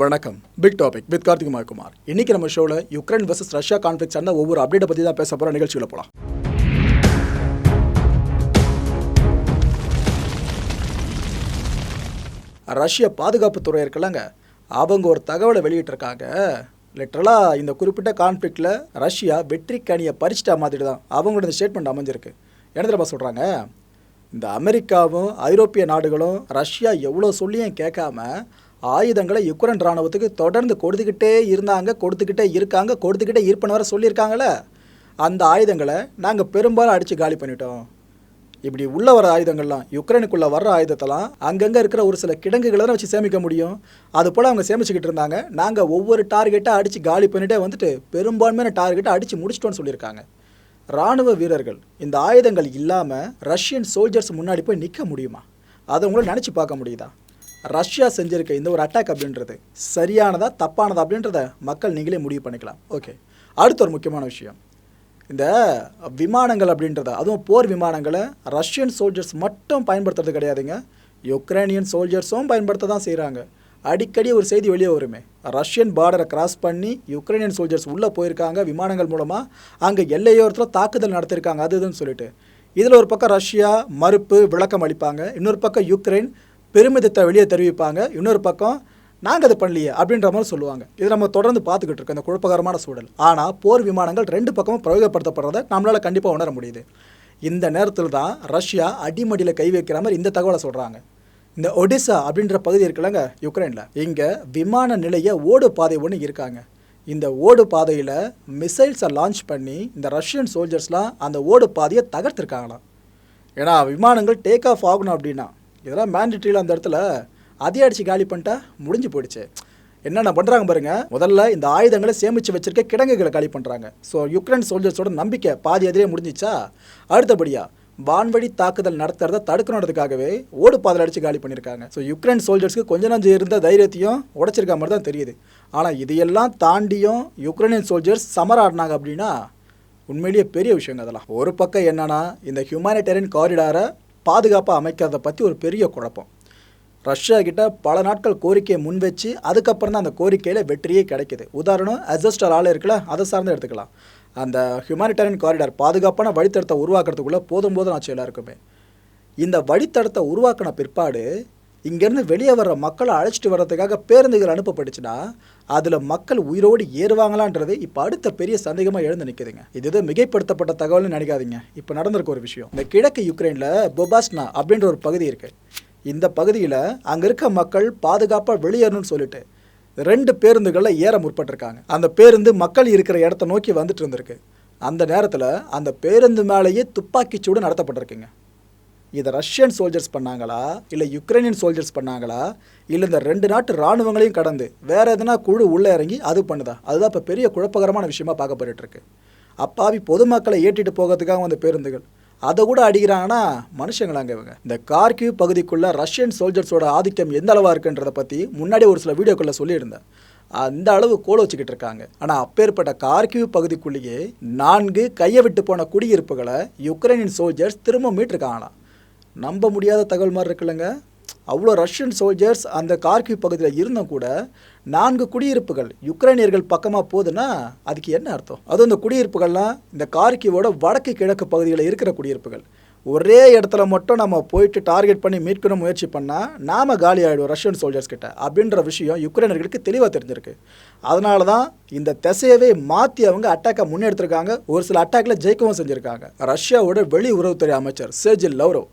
வணக்கம். Big topic with Karthikumar Kumar இன்னைக்கு நம்ம ஷோவில் யுக்ரைன் வர்சஸ் ரஷ்யா கான்ஃப்ளிக்ஸ் சார்ந்த ஒவ்வொரு அப்டேட்டை பற்றி தான் பேச போகிற நிகழ்ச்சியில் போகலாம் ரஷ்ய பாதுகாப்புத்துறை இருக்கலாங்க. அவங்க ஒரு தகவலை வெளியிட்டிருக்காங்க. லிட்டரலாக இந்த குறிப்பிட்ட கான்ஃப்ளிக்டில் ரஷ்யா வெற்றி கணியை பறிச்சிட்டா மாதிரி தான் அவங்களோட இந்த ஸ்டேட்மெண்ட் அமைஞ்சிருக்கு. என்ன தெரியுமா சொல்கிறாங்க இந்த அமெரிக்காவும் ஐரோப்பிய நாடுகளும் ரஷ்யா எவ்வளோ சொல்லியும் கேட்காம ஆயுதங்களை யுக்ரைன் ராணுவத்துக்கு தொடர்ந்து கொடுத்துக்கிட்டே இருந்தாங்க கொடுத்துக்கிட்டே இருக்காங்க கொடுத்துக்கிட்டே இருப்பன வர சொல்லியிருக்காங்களே அந்த ஆயுதங்களை நாங்கள் பெரும்பாலும் அடித்து காலி பண்ணிட்டோம். இப்படி உள்ள வர ஆயுதங்கள்லாம் யுக்ரைனுக்குள்ளே வர்ற ஆயுதத்தெல்லாம் அங்கங்கே இருக்கிற ஒரு சில கிடங்குகளை தான் வச்சு சேமிக்க முடியும். அது போல் அவங்க சேமிச்சுக்கிட்டு இருந்தாங்க. நாங்கள் ஒவ்வொரு டார்கெட்டாக அடித்து காலி பண்ணிட்டே வந்துட்டு பெரும்பான்மையான டார்கெட்டை அடித்து முடிச்சிட்டோன்னு சொல்லியிருக்காங்க. ராணுவ வீரர்கள் இந்த ஆயுதங்கள் இல்லாமல் ரஷ்யன் சோல்ஜர்ஸ் முன்னாடி போய் நிற்க முடியுமா? அதை உங்களை நினச்சி பார்க்க முடியுதா? ரஷ்யா செஞ்சிருக்க இந்த ஒரு அட்டாக் அப்படின்றது சரியானதா தப்பானதா அப்படின்றத மக்கள் நீங்களே முடிவு பண்ணிக்கலாம். ஓகே அடுத்த ஒரு முக்கியமான விஷயம். இந்த விமானங்கள் அப்படின்றத அதுவும் போர் விமானங்களை ரஷ்யன் சோல்ஜர்ஸ் மட்டும் பயன்படுத்துறது கிடையாதுங்க. யுக்ரைனியன் சோல்ஜர்ஸும் பயன்படுத்த தான் செய்கிறாங்க அடிக்கடி ஒரு செய்தி வெளியே வருமே. ரஷ்யன் பார்டரை கிராஸ் பண்ணி யுக்ரைனியன் சோல்ஜர்ஸ் உள்ளே போயிருக்காங்க விமானங்கள் மூலமாக அங்கே எல்லையோரத்தில் தாக்குதல் நடத்திருக்காங்க அது இதுன்னு சொல்லிட்டு. இதில் ஒரு பக்கம் ரஷ்யா மறுப்பு விளக்கம் அளிப்பாங்க. இன்னொரு பக்கம் யுக்ரைன் பெருமிதத்தை வெளியே தெரிவிப்பாங்க. இன்னொரு பக்கம் நாங்கள் அதை பண்ணலையே அப்படின்ற மாதிரி சொல்லுவாங்க. இது நம்ம தொடர்ந்து பார்த்துக்கிட்டு இருக்கோம் இந்த குழப்பகரமான சூழல். ஆனால் போர் விமானங்கள் ரெண்டு பக்கமும் பிரயோகப்படுத்தப்படுறதை நம்மளால் கண்டிப்பாக உணர முடியுது. இந்த நேரத்தில் தான் ரஷ்யா அடிமடியில் கை வைக்கிற மாதிரி இந்த தகவலை சொல்கிறாங்க இந்த ஒடிசா அப்படின்ற பகுதி இருக்குல்லங்க யுக்ரைனில். இங்கே விமான நிலைய ஓடு பாதை ஒன்று இருக்காங்க. இந்த ஓடு பாதையில் மிசைல்ஸை லான்ச் பண்ணி இந்த ரஷ்யன் சோல்ஜர்ஸ்லாம் அந்த ஓடு பாதையை தகர்த்துருக்காங்களாம். ஏன்னா விமானங்கள் டேக் ஆஃப் ஆகணும் அப்படின்னா இதெல்லாம் மேண்டிட்ரியில் அந்த இடத்துல அதே அடித்து காலி பண்ணிட்டா முடிஞ்சு போயிடுச்சு. என்னென்ன பண்ணுறாங்க பாருங்க முதல்ல இந்த ஆயுதங்களை சேமித்து வச்சிருக்க கிடங்குகளை காலி பண்ணுறாங்க ஸோ யுக்ரைன் சோல்ஜர்ஸோட நம்பிக்கை பாதி எதிரே முடிஞ்சிச்சா? அடுத்தபடியாக வான்வழி தாக்குதல் நடத்துறத தடுக்கணுன்றதுக்காகவே ஓடு பாதல் அடித்து காலி பண்ணியிருக்காங்க. ஸோ யுக்ரைன் சோல்ஜர்ஸ்க்கு கொஞ்ச நஞ்சு இருந்த தைரியத்தையும் உடச்சிருக்க மாதிரி தான் தெரியுது. ஆனால் இதையெல்லாம் தாண்டியும் யுக்ரைனியன் சோல்ஜர்ஸ் சமராடினாங்க அப்படின்னா உண்மையிலேயே பெரிய விஷயங்க அதெல்லாம். ஒரு பக்கம் என்னன்னா இந்த ஹியூமானிட்டேரியன் காரிடாரை பாதுகாப்பாக அமைக்கிறத பற்றி ஒரு பெரிய குழப்பம். ரஷ்யா கிட்ட பல நாட்கள் கோரிக்கையை முன் வச்சு அதுக்கப்புறம் தான் அந்த கோரிக்கையில் வெற்றியே கிடைக்குது. உதாரணம் அட்ஜஸ்டர் ஆள் இருக்குல்ல அதை சார்ந்து எடுத்துக்கலாம். அந்த ஹியூமானிட்டேரியன் காரிடார் பாதுகாப்பான வழித்தடத்தை உருவாக்குறதுக்குள்ளே போதும் போதும் ஆச்சு எல்லாருக்குமே. இந்த வழித்தடத்தை உருவாக்கின பிற்பாடு இங்கேருந்து வெளியே வர்ற மக்களை அழைச்சிட்டு வர்றதுக்காக பேருந்துகள் அனுப்பப்பட்டுச்சுன்னா அதில் மக்கள் உயிரோடு ஏறுவாங்களான்றது இப்போ அடுத்த பெரிய சந்தேகமாக எழுந்து நிற்குதுங்க இது மிகைப்படுத்தப்பட்ட தகவல்னு நினைக்காதீங்க. இப்போ நடந்திருக்க ஒரு விஷயம். இந்த கிழக்கு யுக்ரைனில் பொபாஸ்னா அப்படின்ற ஒரு பகுதி இருக்குது இந்த பகுதியில் அங்கே இருக்க மக்கள் பாதுகாப்பாக வெளியேறணும்னு சொல்லிட்டு ரெண்டு பேருந்துகளில் ஏற முற்பட்டிருக்காங்க. அந்த பேருந்து மக்கள் இருக்கிற இடத்த நோக்கி வந்துட்டு இருந்திருக்கு. அந்த நேரத்தில் அந்த பேருந்து மேலேயே துப்பாக்கிச்சூடு நடத்தப்பட்டிருக்குங்க. இதை ரஷ்யன் சோல்ஜர்ஸ் பண்ணாங்களா? இல்லை யுக்ரைனியன் சோல்ஜர்ஸ் பண்ணாங்களா? இல்லை இந்த ரெண்டு நாட்டு இராணுவங்களையும் கடந்து வேற எதனா குழு உள்ளே இறங்கி அது பண்ணுதா? அதுதான் இப்போ பெரிய குழப்பகரமான விஷயமா பார்க்கப்பட்டு இருக்கு அப்பாவி பொதுமக்களை ஏற்றிட்டு போகிறதுக்காக வந்த பேருந்துகள். அதை கூட அடிக்கிறாங்கன்னா மனுஷங்களாங்க இவங்க. இந்த கார்கிவ் பகுதிக்குள்ளே ரஷ்யன் சோல்ஜர்ஸோட ஆதிக்கம் எந்த அளவாக இருக்குன்றதை பற்றி முன்னாடி ஒரு சில வீடியோக்களில் சொல்லியிருந்தேன். அந்த அளவு கோல வச்சுக்கிட்டு இருக்காங்க. ஆனால் அப்பேற்பட்ட கார்கிவ் பகுதிக்குள்ளேயே நான்கு கையை விட்டு போன குடியிருப்புகளை யுக்ரைனின் சோல்ஜர்ஸ் திரும்ப மீட்டிருக்காங்களாம். நம்ப முடியாத தகவல் மாதிரி இருக்குல்லங்க. அவ்வளோ ரஷ்யன் சோல்ஜர்ஸ் அந்த கார்கிவ் பகுதியில் இருந்தும் கூட நான்கு குடியிருப்புகள் யுக்ரைனியர்கள் பக்கமாக போகுதுன்னா அதுக்கு என்ன அர்த்தம்? அதுவும் இந்த குடியிருப்புகள்லாம் இந்த கார்கிவோட வடக்கு கிழக்கு பகுதியில் இருக்கிற குடியிருப்புகள். ஒரே இடத்துல மட்டும் நம்ம போயிட்டு டார்கெட் பண்ணி மீட்கணும் முயற்சி பண்ணால் நாம காலி ஆகிடுவோம் ரஷ்யன் சோல்ஜர்ஸ் கிட்ட. அப்படின்ற விஷயம் யுக்ரைனர்களுக்கு தெளிவாக தெரிஞ்சிருக்கு. அதனால தான் இந்த திசையவே மாற்றி அவங்க அட்டாக்கை முன்னெடுத்திருக்காங்க. ஒரு சில அட்டாக்ல ஜெயிக்கவும் செஞ்சுருக்காங்க. ரஷ்யாவோட வெளி உறவுத்துறை அமைச்சர் சேஜில் லவ்ரோ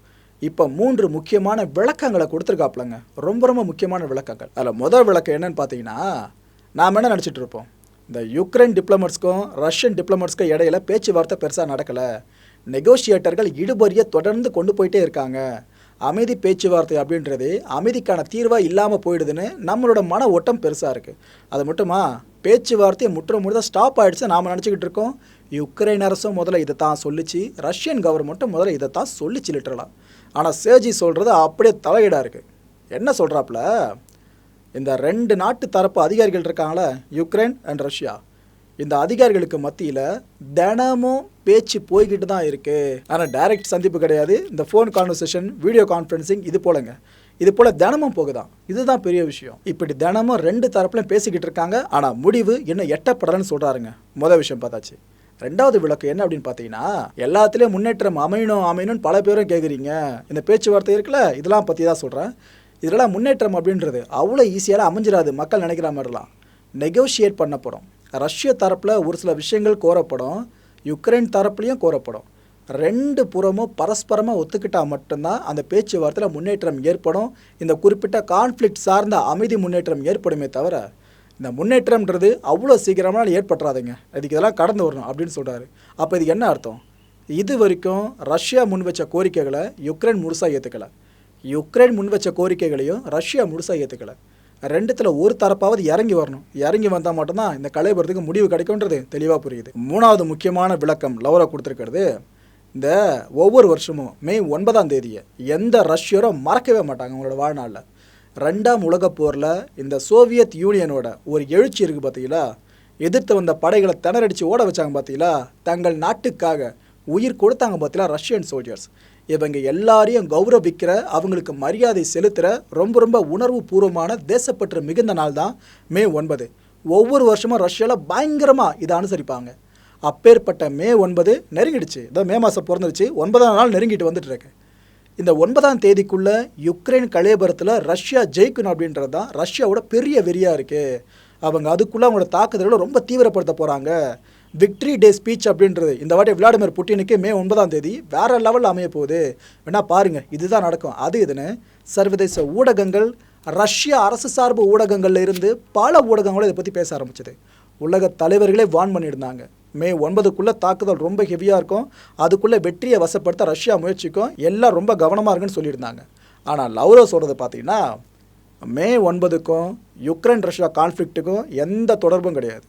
இப்போ மூன்று முக்கியமான விளக்கங்களை கொடுத்துருக்காப்லங்க ரொம்ப ரொம்ப முக்கியமான விளக்கங்கள். அதில் முதல் விளக்கம் என்னன்னு பார்த்தீங்கன்னா நாம் என்ன நினச்சிட்டு இருப்போம்? இந்த யுக்ரைன் டிப்ளமட்ஸ்க்கும் ரஷ்யன் டிப்ளமட்ஸ்க்கும் இடையில பேச்சுவார்த்தை பெருசாக நடக்கலை. நெகோஷியேட்டர்கள் இடுபறியை தொடர்ந்து கொண்டு போயிட்டே இருக்காங்க. அமைதி பேச்சுவார்த்தை அப்படின்றது அமைதிக்கான தீர்வாக இல்லாமல் போயிடுதுன்னு நம்மளோட மன ஓட்டம் பெருசாக இருக்குது அது மட்டுமா? பேச்சுவார்த்தையை முற்ற முழுதாக ஸ்டாப் ஆகிடுச்சு நாம் நினச்சிக்கிட்டு இருக்கோம். யுக்ரைன் அரசும் முதல்ல இதை தான் சொல்லிச்சு. ரஷ்யன் கவர்மெண்ட்டும் முதல்ல இதை தான் சொல்லிச்சு லிட்டரலாம் ஆனால் சேஜி சொல்கிறது அப்படியே தலையீடாக இருக்குது என்ன சொல்கிறாப்புல இந்த ரெண்டு நாட்டு தரப்பு அதிகாரிகள் இருக்காங்களே யுக்ரைன் அண்ட் ரஷ்யா. இந்த அதிகாரிகளுக்கு மத்தியில் தினமும் பேச்சு போய்கிட்டு தான் இருக்குது ஆனால் டைரக்ட் சந்திப்பு கிடையாது. இந்த ஃபோன் கான்வர்சேஷன் வீடியோ கான்ஃபரன்சிங் இது போலங்க. இது போல் தினமும் போகுதான். இதுதான் பெரிய விஷயம். இப்படி தினமும் ரெண்டு தரப்புலையும் பேசிக்கிட்டு இருக்காங்க. ஆனால் முடிவு இன்னும் எட்டப்படலைன்னு சொல்கிறாருங்க மொதல் விஷயம் பார்த்தாச்சு. ரெண்டாவது விளக்கு என்ன அப்படின்னு பார்த்தீங்கன்னா எல்லாத்துலேயும் முன்னேற்றம் அமையணும் அமையணும்னு பல பேரும் கேட்குறீங்க இந்த பேச்சுவார்த்தை இருக்குல்ல இதெல்லாம் பற்றி தான் சொல்கிறேன் இதெல்லாம் முன்னேற்றம் அப்படின்றது அவ்வளோ ஈஸியாக அமைஞ்சிடாது. மக்கள் நினைக்கிற மாதிரிலாம். நெகோஷியேட் பண்ணப்படும் ரஷ்ய தரப்பில் ஒரு சில விஷயங்கள் கோரப்படும். யுக்ரைன் தரப்புலையும் கோரப்படும். ரெண்டு புறமும் பரஸ்பரமாக ஒத்துக்கிட்டால் மட்டும்தான் அந்த பேச்சுவார்த்தையில் முன்னேற்றம் ஏற்படும். இந்த குறிப்பிட்ட கான்ஃப்ளிக்ட் சார்ந்த அமைதி முன்னேற்றம் ஏற்படுமே தவிர இந்த முன்னேற்றம்ன்றது அவ்வளோ சீக்கிரமாக ஏற்பட்டுறாதுங்க. இதுக்கு இதெல்லாம் கடந்து வரணும் அப்படின்னு சொல்கிறாரு அப்போ இதுக்கு என்ன அர்த்தம்? இது வரைக்கும் ரஷ்யா முன் வச்ச கோரிக்கைகளை யுக்ரைன் முழுசாக ஏற்றுக்கலை யுக்ரைன் முன் வச்ச கோரிக்கைகளையும் ரஷ்யா முழுசாக ஏற்றுக்கலை ரெண்டுத்தில் ஒரு தரப்பாவது இறங்கி வரணும். இறங்கி வந்தால் மட்டும்தான் இந்த கலைபுரத்துக்கு முடிவு கிடைக்கும்ன்றது தெளிவாக புரியுது. மூணாவது முக்கியமான விளக்கம் லவரா கொடுத்துருக்கிறது இந்த ஒவ்வொரு வருஷமும் மே ஒன்பதாம் தேதியை எந்த ரஷ்யரும் மறக்கவே மாட்டாங்க அவங்களோட வாழ்நாளில். ரெண்டாம் உலகப் போரில் இந்த சோவியத் யூனியனோட ஒரு எழுச்சி இருக்குது பார்த்தீங்களா எதிர்த்து வந்த படைகளை திணறடிச்சு ஓட வச்சாங்க பார்த்தீங்களா தங்கள் நாட்டுக்காக உயிர் கொடுத்தாங்க பார்த்தீங்களா ரஷ்யன் சோல்ஜர்ஸ் இவங்க எல்லாரையும் கௌரவிக்கிற அவங்களுக்கு மரியாதை செலுத்துகிற ரொம்ப ரொம்ப உணர்வு பூர்வமான தேசப்பற்று மிகுந்த நாள் தான் மே ஒன்பது. ஒவ்வொரு வருஷமும் ரஷ்யாவில் பயங்கரமாக இதை அனுசரிப்பாங்க. அப்பேற்பட்ட மே ஒன்பது நெருங்கிடுச்சு. இதோ மே மாதம் பிறந்துருச்சு. ஒன்பதாம் நாள் நெருங்கிட்டு வந்துட்டு இருக்கு. இந்த ஒன்பதாம் தேதிக்குள்ள யுக்ரைன் கலையபுரத்தில் ரஷ்யா ஜெயிக்கணும் அப்படின்றது தான் ரஷ்யாவோட பெரிய வெறியாக இருக்குது அவங்க அதுக்குள்ளே அவங்களோட தாக்குதல்களை ரொம்ப தீவிரப்படுத்த போகிறாங்க விக்ட்ரி டே ஸ்பீச் அப்படின்றது. இந்த வாட்டி விளாடிமிர் புட்டினுக்கு மே ஒன்பதாம் தேதி வேறு லெவலில் அமைய போகுது. வேணா பாருங்கள் இதுதான் நடக்கும். அது இதுன்னு சர்வதேச ஊடகங்கள் ரஷ்ய அரசு சார்பு ஊடகங்கள்ல இருந்து பல ஊடகங்களும் இதை பற்றி பேச ஆரம்பிச்சது. உலக தலைவர்களே வான் பண்ணியிருந்தாங்க. மே ஒன்பதுக்குள்ளே தாக்குதல் ரொம்ப ஹெவியாக இருக்கும். அதுக்குள்ளே வெற்றியை வசப்படுத்த ரஷ்யா முயற்சிக்கும். எல்லாம் ரொம்ப கவனமாக இருக்குன்னு சொல்லியிருந்தாங்க. ஆனால் லவ்ரோ சொல்கிறது பார்த்தீங்கன்னா மே ஒன்பதுக்கும் யுக்ரைன் ரஷ்யா கான்ஃப்ளிக்ட்டுக்கும் எந்த தொடர்பும் கிடையாது.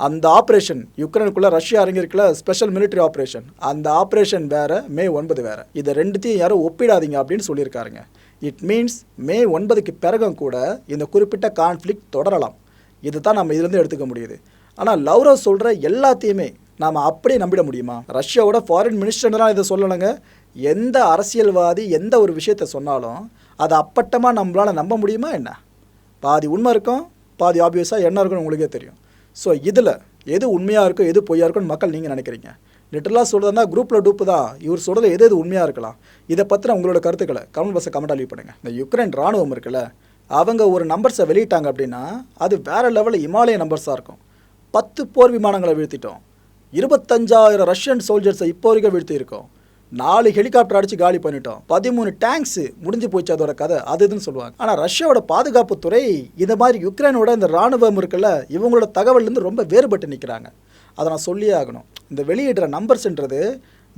அந்த ஆப்ரேஷன் யுக்ரைனுக்குள்ளே ரஷ்யா அரங்கிருக்குள்ள ஸ்பெஷல் மிலிட்டரி ஆப்ரேஷன் அந்த ஆப்ரேஷன் வேறு மே ஒன்பது வேற. இதை ரெண்டுத்தையும் யாரும் ஒப்பிடாதீங்க அப்படின்னு சொல்லியிருக்காருங்க. இட் மீன்ஸ் மே ஒன்பதுக்கு பிறகும் கூட இந்த குறிப்பிட்ட கான்ஃப்ளிக் தொடரலாம். இது தான் நம்ம இதுலேருந்து எடுத்துக்க முடியுது. ஆனால் லவ்ரவ் சொல்கிற எல்லாத்தையுமே நாம் அப்படியே நம்பிட முடியுமா? ரஷ்யாவோட ஃபாரின் மினிஸ்டர்லாம் இதை சொல்லலைங்க எந்த அரசியல்வாதி எந்த ஒரு விஷயத்தை சொன்னாலும் அதை அப்பட்டமாக நம்மளால் நம்ப முடியுமா என்ன? பாதி உண்மை இருக்கும் பாதி ஆப்வியஸாக என்ன இருக்குன்னு உங்களுக்கே தெரியும். ஸோ இதில் எது உண்மையாக இருக்கும் எது பொய்யா இருக்குன்னு மக்கள் நீங்கள் நினைக்கிறீங்க? லிட்டரலாக சொல்கிறதா குரூப்பில் டூப்பு தான். இவர் சொல்கிறது எது எது உண்மையாக இருக்கலாம். இதை பற்றின உங்களோட கருத்துக்களை கமெண்ட் பாக்ஸை கமெண்ட் லீவ் பண்ணுங்கள் இந்த யுக்ரைன் ராணுவம் இருக்குல்ல அவங்க ஒரு நம்பர்ஸை வெளியிட்டாங்க அப்படின்னா அது வேறு லெவலில் இமாலய நம்பர்ஸாக இருக்கும். பத்து போர் விமானங்களை வீழ்த்திட்டோம். இருபத்தஞ்சாயிரம் ரஷ்யன் சோல்ஜர்ஸை இப்போ வரைக்கும் வீழ்த்தியிருக்கோம். நாலு ஹெலிகாப்டர் அடிச்சு காலி பண்ணிட்டோம். பதிமூணு டேங்க்ஸ் முடிஞ்சு போச்சு அதோட கதை. அது இதுன்னு சொல்லுவாங்க. ஆனால் ரஷ்யாவோட பாதுகாப்புத்துறை இந்த மாதிரி யுக்ரைனோட இந்த ராணுவம் இருக்குல்ல இவங்களோட தகவல்லேருந்து ரொம்ப வேறுபட்டு நிற்கிறாங்க அதை நான் சொல்லியே ஆகணும். இந்த வெளியிடுற நம்பர்ஸ்ன்றது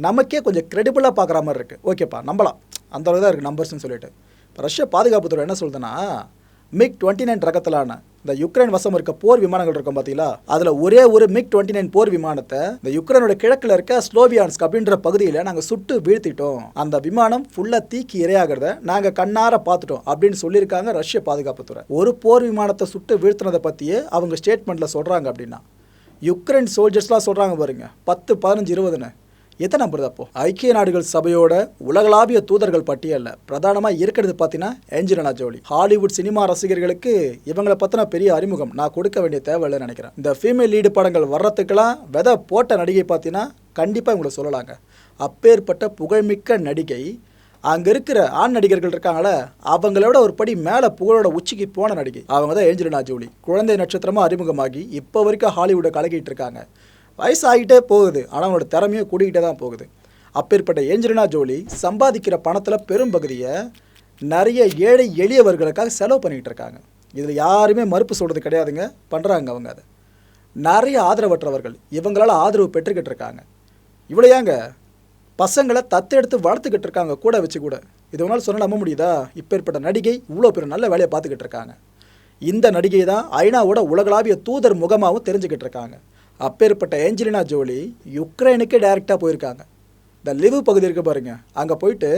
நமக்கே கொஞ்சம் க்ரெடிபிளாக பார்க்குற மாதிரி இருக்குது ஓகேப்பா நம்பலாம். அந்த அளவு தான் இருக்குது நம்பர்ஸ்னு சொல்லிட்டு. இப்போ ரஷ்ய பாதுகாப்புத்துறை என்ன சொல்லுதுன்னா மிக் டுவெண்ட்டி நைன் ரகத்திலான இந்த யுக்ரைன் வசம் இருக்க போர் விமானங்கள் இருக்கும் பார்த்தீங்களா அதில் ஒரே ஒரு மிக் டுவெண்ட்டி நைன் போர் விமானத்தை இந்த யுக்ரைனோட கிழக்கில் இருக்க ஸ்லோவியான்ஸ்க் அப்படின்ற பகுதியில் நாங்கள் சுட்டு வீழ்த்திட்டோம். அந்த விமானம் ஃபுல்லாக தீக்கி இரையாகிறத நாங்கள் கண்ணார பார்த்துட்டோம் அப்படின்னு சொல்லியிருக்காங்க ரஷ்ய பாதுகாப்புத்துறை. ஒரு போர் விமானத்தை சுட்டு வீழ்த்தினதை பற்றியே அவங்க ஸ்டேட்மெண்ட்டில் சொல்கிறாங்க அப்படின்னா. யுக்ரைன் சோல்ஜர்ஸ்லாம் சொல்கிறாங்க பாருங்க பத்து பதினஞ்சு இருபதுன்னு. எத்தனை நம்புறது அப்போ? ஐக்கிய நாடுகள் சபையோட உலகளாவிய தூதர்கள் பட்டியலில் பிரதானமாக இருக்கிறது பார்த்தீங்கன்னா ஏஞ்சலினா ஜோலி ஹாலிவுட் சினிமா ரசிகர்களுக்கு இவங்களை பற்றின பெரிய அறிமுகம். நான் கொடுக்க வேண்டிய தேவையில்லைன்னு நினைக்கிறேன். இந்த ஃபீமேல் லீடு படங்கள் வர்றதுக்கெல்லாம் விதை போட்ட நடிகை பார்த்தீங்கன்னா கண்டிப்பாக உங்களை சொல்லலாங்க. அப்பேற்பட்ட புகழ்மிக்க நடிகை. அங்கே இருக்கிற ஆண் நடிகர்கள் இருக்காங்கள அவங்களோட ஒரு படி மேலே புகழோட உச்சிக்கு போன நடிகை. அவங்க தான் ஏஞ்சலினா ஜோலி குழந்தை நட்சத்திரமாக அறிமுகமாகி இப்போ வரைக்கும் ஹாலிவுட்டை கலக்கிட்டு இருக்காங்க. வயசாகிட்டே போகுது. ஆனால் அவங்களோட திறமையும் கூடிக்கிட்டே தான் போகுது. அப்பேற்பட்ட ஏஞ்சலினா ஜோலி சம்பாதிக்கிற பணத்தில் பெரும்பகுதியை நிறைய ஏழை எளியவர்களுக்காக செலவு பண்ணிக்கிட்டு இருக்காங்க. இதில் யாருமே மறுப்பு சொல்கிறது கிடையாதுங்க. பண்ணுறாங்க அவங்க அதை. நிறைய ஆதரவற்றவர்கள் இவங்களால் ஆதரவு பெற்றுக்கிட்டு இருக்காங்க. இவ்வளோ ஏங்க? பசங்களை தத்தெடுத்து வளர்த்துக்கிட்டு இருக்காங்க கூட வச்சு கூட. இது உங்களால் சொன்னால் நம்ப முடியுதா? இப்பேற்பட்ட நடிகை இவ்வளோ பேர் நல்ல வேலையை பார்த்துக்கிட்டு இருக்காங்க. இந்த நடிகை தான் ஐநாவோட உலகளாவிய தூதர் முகமாகவும் தெரிஞ்சுக்கிட்டு இருக்காங்க. அப்பேற்பட்ட ஏஞ்சலினா ஜோலி யுக்ரைனுக்கே டைரெக்டாக போயிருக்காங்க. இந்த லிவு பகுதி இருக்குது பாருங்கள் அங்கே போயிட்டு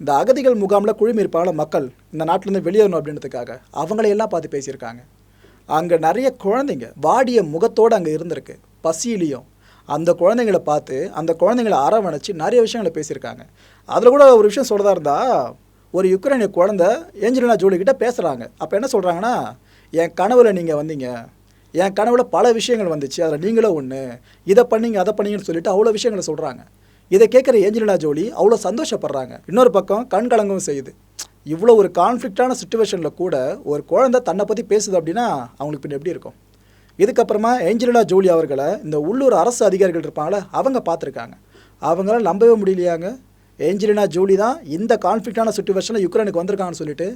இந்த அகதிகள் முகாமில் குழுமி இருப்பாங்கள மக்கள் இந்த நாட்டிலேருந்து வெளியேறணும் அப்படின்றதுக்காக அவங்களையெல்லாம் பார்த்து பேசியிருக்காங்க. அங்கே நிறைய குழந்தைங்க வாடிய முகத்தோடு அங்கே இருந்திருக்கு. பசியிலையும் அந்த குழந்தைங்களை பார்த்து அந்த குழந்தைங்களை அரவணைச்சு நிறைய விஷயங்களை பேசியிருக்காங்க. அதில் கூட ஒரு விஷயம் சொல்கிறதா இருந்தால் ஒரு யுக்ரைனிய குழந்தை ஏஞ்சலினா ஜோலிக்கிட்ட பேசுகிறாங்க அப்போ என்ன சொல்கிறாங்கன்னா என் கனவில் நீங்கள் வந்தீங்க. என் கனவுல பல விஷயங்கள் வந்துச்சு. அதில் நீங்களும் ஒன்று இதை பண்ணிங்க அதை பண்ணீங்கன்னு சொல்லிட்டு அவ்வளோ விஷயங்களை சொல்கிறாங்க இதை கேட்குற ஏஞ்சலினா ஜோலி அவ்வளோ சந்தோஷப்படுறாங்க. இன்னொரு பக்கம் கண் கலங்கவும் செய்யுது. இவ்வளோ ஒரு கான்ஃப்ளிக்டான சுச்சுவேஷனில் கூட ஒரு குழந்தை தன்னை பற்றி பேசுது அப்படின்னா அவங்களுக்கு பின்ன எப்படி இருக்கும்? இதுக்கப்புறமா ஏஞ்சலினா ஜோலி அவர்களை இந்த உள்ளூர் அரசு அதிகாரிகள் இருப்பாங்களே அவங்க பார்த்துருக்காங்க. அவங்களால நம்பவே முடியலையாங்க. ஏஞ்சலினா ஜூலி தான் இந்த கான்ஃப்ளிக்டான சுச்சுவேஷனில் யுக்ரைனுக்கு வந்திருக்காங்கன்னு சொல்லிட்டு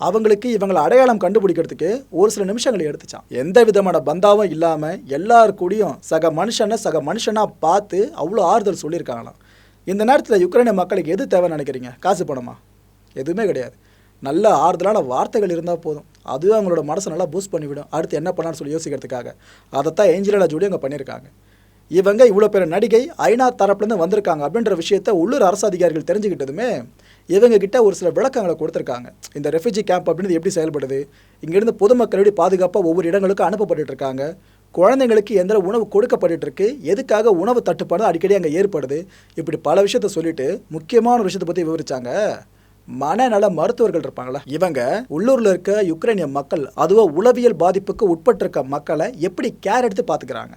அவங்களுக்கு இவங்களை அடையாளம் கண்டுபிடிக்கிறதுக்கு ஒரு சில நிமிஷங்கள் எடுத்துச்சான் எந்த விதமான பந்தாவும் இல்லாமல் எல்லார் கூடயும் சக மனுஷனை சக மனுஷனாக பார்த்து அவ்வளோ ஆறுதல் சொல்லியிருக்காங்களாம். இந்த நேரத்தில் யுக்ரைன மக்களுக்கு எது தேவைன்னு நினைக்கிறீங்க? காசு பணமா? எதுவுமே கிடையாது. நல்ல ஆறுதலான வார்த்தைகள் இருந்தால் போதும். அதுவே அவங்களோட மனசை நல்லா பூஸ்ட் பண்ணிவிடும். அடுத்து என்ன பண்ணான்னு சொல்லி யோசிக்கிறதுக்காக. அதைத்தான் ஏஞ்சலா ஜூலி அங்கே பண்ணியிருக்காங்க. இவங்க இவ்வளோ பேர் நடிகை ஐநா தரப்புலேருந்து வந்திருக்காங்க அப்படின்ற விஷயத்த உள்ளூர் அரசு அதிகாரிகள் தெரிஞ்சுக்கிட்டதுமே இவங்க கிட்ட ஒரு சில விளக்கங்களை கொடுத்துருக்காங்க. இந்த ரெஃப்யூஜி கேம்ப் அப்படின்றது எப்படி செயல்படுது? இங்கேருந்து பொதுமக்கள் எப்படி பாதுகாப்பாக ஒவ்வொரு இடங்களுக்கும் அனுப்பப்பட்டுட்டு இருக்காங்க குழந்தைங்களுக்கு எந்த உணவு கொடுக்கப்பட்டு இருக்கு எதுக்காக உணவு தட்டுப்பாடு அடிக்கடி அங்கே ஏற்படுது? இப்படி பல விஷயத்த சொல்லிட்டு முக்கியமான ஒரு விஷயத்தை பற்றி விவரிச்சாங்க. மனநல மருத்துவர்கள் இருப்பாங்களா இவங்க உள்ளூரில் இருக்க யுக்ரைனிய மக்கள் அதுவோ உளவியல் பாதிப்புக்கு உட்பட்டிருக்க மக்களை எப்படி கேர் எடுத்து பார்த்துக்கிறாங்க?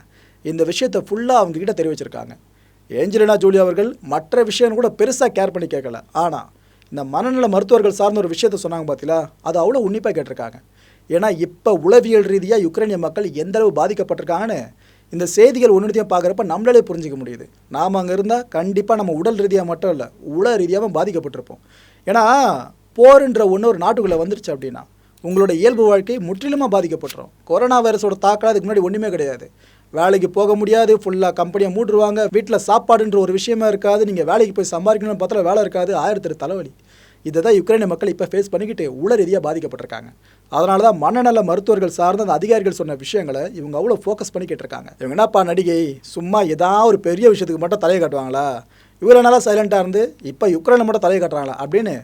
இந்த விஷயத்தை ஃபுல்லாக அவங்க கிட்ட தெரிவிச்சிருக்காங்க. ஏஞ்சலினா ஜூலி அவர்கள் மற்ற விஷயம் கூட பெருசாக கேர் பண்ணி கேட்கல. ஆனால் இந்த மனநல மருத்துவர்கள் சார்ந்த ஒரு விஷயத்த சொன்னாங்க பார்த்தீங்களா அது அவ்வளோ உன்னிப்பாக கேட்டிருக்காங்க. ஏன்னா இப்போ உளவியல் ரீதியாக யுக்ரைனிய மக்கள் எந்தளவு பாதிக்கப்பட்டிருக்காங்கன்னு இந்த செய்திகள் ஒன்றுத்தையும் பார்க்குறப்ப நம்மளாலே புரிஞ்சிக்க முடியுது. நாம் அங்கே இருந்தால் கண்டிப்பாக நம்ம உடல் ரீதியாக மட்டும் இல்லை உள ரீதியாகவும் பாதிக்கப்பட்டிருப்போம். ஏன்னா போருன்ற ஒன்று ஒரு நாட்டுக்குள்ளே வந்துருச்சு அப்படின்னா உங்களோட இயல்பு வாழ்க்கை முற்றிலுமாக பாதிக்கப்பட்டுரும். கொரோனா வைரஸோட தாக்கம் அதுக்கு முன்னாடி ஒன்றுமே கிடையாது. வேலைக்கு போக முடியாது ஃபுல்லாக கம்பெனியை மூட்டுருவாங்க. வீட்டில் சாப்பாடுன்ற ஒரு விஷயமா இருக்காது. நீங்கள் வேலைக்கு போய் சம்பாதிக்கணும்னு பார்த்தா வேலை இருக்காது. ஆயிரத்தி தலைவலி. இதை தான் யுக்ரைன் மக்கள் இப்போ ஃபேஸ் பண்ணிக்கிட்டு உள ரீதியாக பாதிக்கப்பட்டிருக்காங்க. அதனால தான் மனநல மருத்துவர்கள் சார்ந்த அந்த அதிகாரிகள் சொன்ன விஷயங்களை இவங்க அவ்வளோ ஃபோக்கஸ் பண்ணிக்கிட்டு இருக்காங்க. இவங்க என்னப்பா நடிகை? சும்மா ஏதாவது ஒரு பெரிய விஷயத்துக்கு மட்டும் தலையை காட்டுவாங்களா? இவ்வளோ நாளாக சைலண்ட்டாக இருந்து இப்போ யுக்ரைனை மட்டும் தலையை காட்டுறாங்களா? அப்படின்னு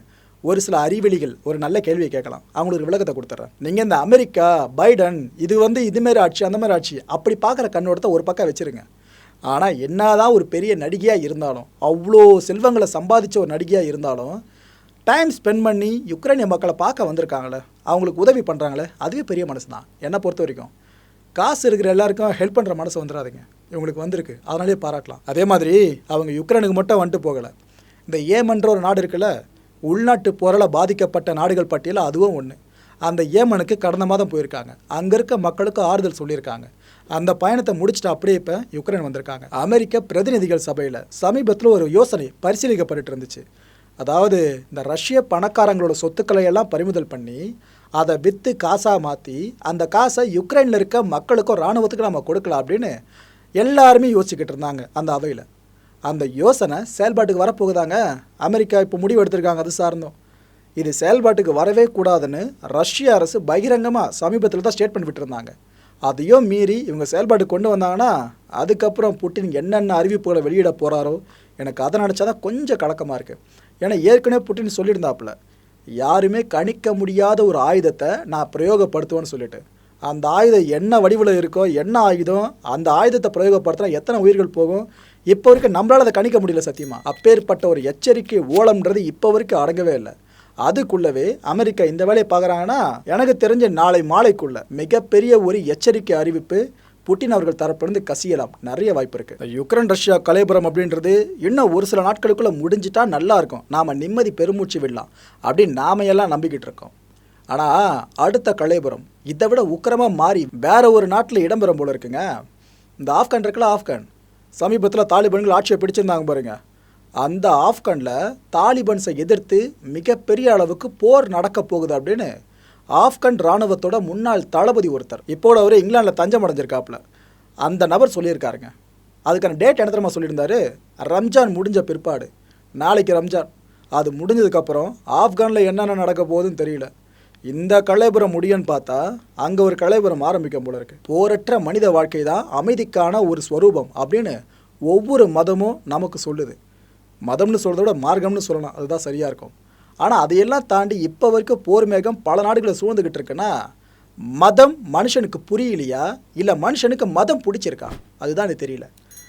ஒரு சில அறிவெளிகள் ஒரு நல்ல கேள்வியை கேட்கலாம். அவங்களுக்கு ஒரு விளக்கத்தை கொடுத்துட்றேன் நீங்கள் இந்த அமெரிக்கா பைடன் இது வந்து இதுமாரி ஆட்சி அந்த மாதிரி ஆட்சி அப்படி பார்க்குற கண்ணோட்டத்தை ஒரு பக்கம் வச்சுருங்க. ஆனால் என்னதான் ஒரு பெரிய நடிகையாக இருந்தாலும் அவ்வளோ செல்வங்களை சம்பாதிச்ச ஒரு நடிகையாக இருந்தாலும் டைம் ஸ்பெண்ட் பண்ணி யுக்ரைனிய மக்களை பார்க்க வந்திருக்காங்களே அவங்களுக்கு உதவி பண்ணுறாங்களே அதுவே பெரிய மனசு தான் என்னை பொறுத்த வரைக்கும் காசு இருக்கிற எல்லாருக்கும் ஹெல்ப் பண்ணுற மனசு வந்துடாதுங்க. இவங்களுக்கு வந்திருக்கு. அதனாலே பாராட்டலாம். அதே மாதிரி அவங்க யுக்ரைனுக்கு மட்டும் வந்துட்டு போகலை. இந்த ஏமன்ற ஒரு நாடு இருக்குல்ல உள்நாட்டு போரால் பாதிக்கப்பட்ட நாடுகள் பட்டியலில் அதுவும் ஒன்று அந்த ஏமனுக்கு கடந்த மாதம் போயிருக்காங்க. அங்கே இருக்க மக்களுக்கு ஆறுதல் சொல்லியிருக்காங்க. அந்த பயணத்தை முடிச்சுட்டு அப்படியே இப்போ யுக்ரைன் வந்திருக்காங்க. அமெரிக்க பிரதிநிதிகள் சபையில் சமீபத்தில் ஒரு யோசனை பரிசீலிக்கப்பட்டு இருந்துச்சு. அதாவது இந்த ரஷ்ய பணக்காரங்களோட சொத்துக்களை எல்லாம் பறிமுதல் பண்ணி அதை விற்று காசாக மாற்றி அந்த காசை யுக்ரைனில் இருக்க மக்களுக்கும் இராணுவத்துக்கு நம்ம கொடுக்கலாம் அப்படின்னு எல்லாருமே யோசிச்சுக்கிட்டு இருந்தாங்க அந்த அவையில். அந்த யோசனை செயல்பாட்டுக்கு வரப்போகுதாங்க? அமெரிக்கா இப்போ முடிவு எடுத்திருக்காங்க அது சார்ந்தோம். இது செயல்பாட்டுக்கு வரவே கூடாதுன்னு ரஷ்ய அரசு பகிரங்கமாக சமீபத்தில் தான் ஸ்டேட்மெண்ட் விட்டுருந்தாங்க. அதையும் மீறி இவங்க செயல்பாட்டுக்கு கொண்டு வந்தாங்கன்னா அதுக்கப்புறம் புட்டின் என்னென்ன அறிவிப்புகளை வெளியிட போகிறாரோ எனக்கு அதை நினச்சா தான் கொஞ்சம் கலக்கமாக இருக்குது ஏன்னா ஏற்கனவே புட்டின் சொல்லியிருந்தாப்புல யாருமே கணிக்க முடியாத ஒரு ஆயுதத்தை நான் பிரயோகப்படுத்துவேன்னு சொல்லிட்டு. அந்த ஆயுதம் என்ன வடிவில் இருக்கோ என்ன ஆயுதம் அந்த ஆயுதத்தை பிரயோகப்படுத்தினா எத்தனை உயிர்கள் போகும் இப்போ வரைக்கும் நம்மளால் அதை கணிக்க முடியல சத்தியமா. அப்பேற்பட்ட ஒரு எச்சரிக்கை ஓலம்ன்றது இப்போ வரைக்கும் அடங்கவே இல்லை. அதுக்குள்ளவே அமெரிக்கா இந்த வேலையை பார்க்குறாங்கன்னா எனக்கு தெரிஞ்ச நாளை மாலைக்குள்ள மிகப்பெரிய ஒரு எச்சரிக்கை அறிவிப்பு புட்டின் அவர்கள் தரப்பிலிருந்து கசியலாம். நிறைய வாய்ப்பு இருக்குது யுக்ரைன் ரஷ்யா கலைபுரம் அப்படின்றது இன்னும் ஒரு சில நாட்களுக்குள்ளே முடிஞ்சிட்டா நல்லா இருக்கும். நாம் நிம்மதி பெருமூச்சு விடலாம். அப்படின்னு நாம எல்லாம் நம்பிக்கிட்டு இருக்கோம். ஆனால் அடுத்த கலைபுரம் இதை விட உக்கிரமாக மாறி வேற ஒரு நாட்டில் இடம்பெறும் போல இருக்குங்க. இந்த ஆப்கான் இருக்குல்ல ஆப்கான். சமீபத்தில் தாலிபான்கள் ஆட்சியை பிடிச்சிருந்தாங்க பாருங்க. அந்த ஆப்கானில் தாலிபான்ஸை எதிர்த்து மிகப்பெரிய அளவுக்கு போர் நடக்க போகுது அப்படின்னு ஆப்கான் இராணுவத்தோட முன்னாள் தளபதி ஒருத்தர். இப்போது அவர் இங்கிலாந்தில் தஞ்சம் அடைஞ்சிருக்காப்புல. அந்த நபர் சொல்லியிருக்காருங்க. அதுக்கான டேட் என்ன தெரியுமா சொல்லியிருந்தாரு? ரம்ஜான் முடிஞ்ச பிற்பாடு. நாளைக்கு ரம்ஜான். அது முடிஞ்சதுக்கப்புறம் ஆப்கானில் என்னென்ன நடக்க போகுதுன்னு தெரியல. இந்த கலைபுரம் முடியும்னு பார்த்தா அங்கே ஒரு கலைபுரம் ஆரம்பிக்கும் போல இருக்கு. போரற்ற மனித வாழ்க்கை தான் அமைதிக்கான ஒரு ஸ்வரூபம் அப்படின்னு ஒவ்வொரு மதமும் நமக்கு சொல்லுது. மதம்னு சொல்கிறத விட மார்க்கம்னு சொல்லலாம். அதுதான் சரியாக இருக்கும். ஆனால் அதையெல்லாம் தாண்டி இப்போ வரைக்கும் போர் மேகம் பல நாடுகளை சூழ்ந்துக்கிட்டு இருக்குன்னா மதம் மனுஷனுக்கு புரியலையா? இல்லை மனுஷனுக்கு மதம் பிடிச்சிருக்கா? அதுதான் எனக்கு தெரியல.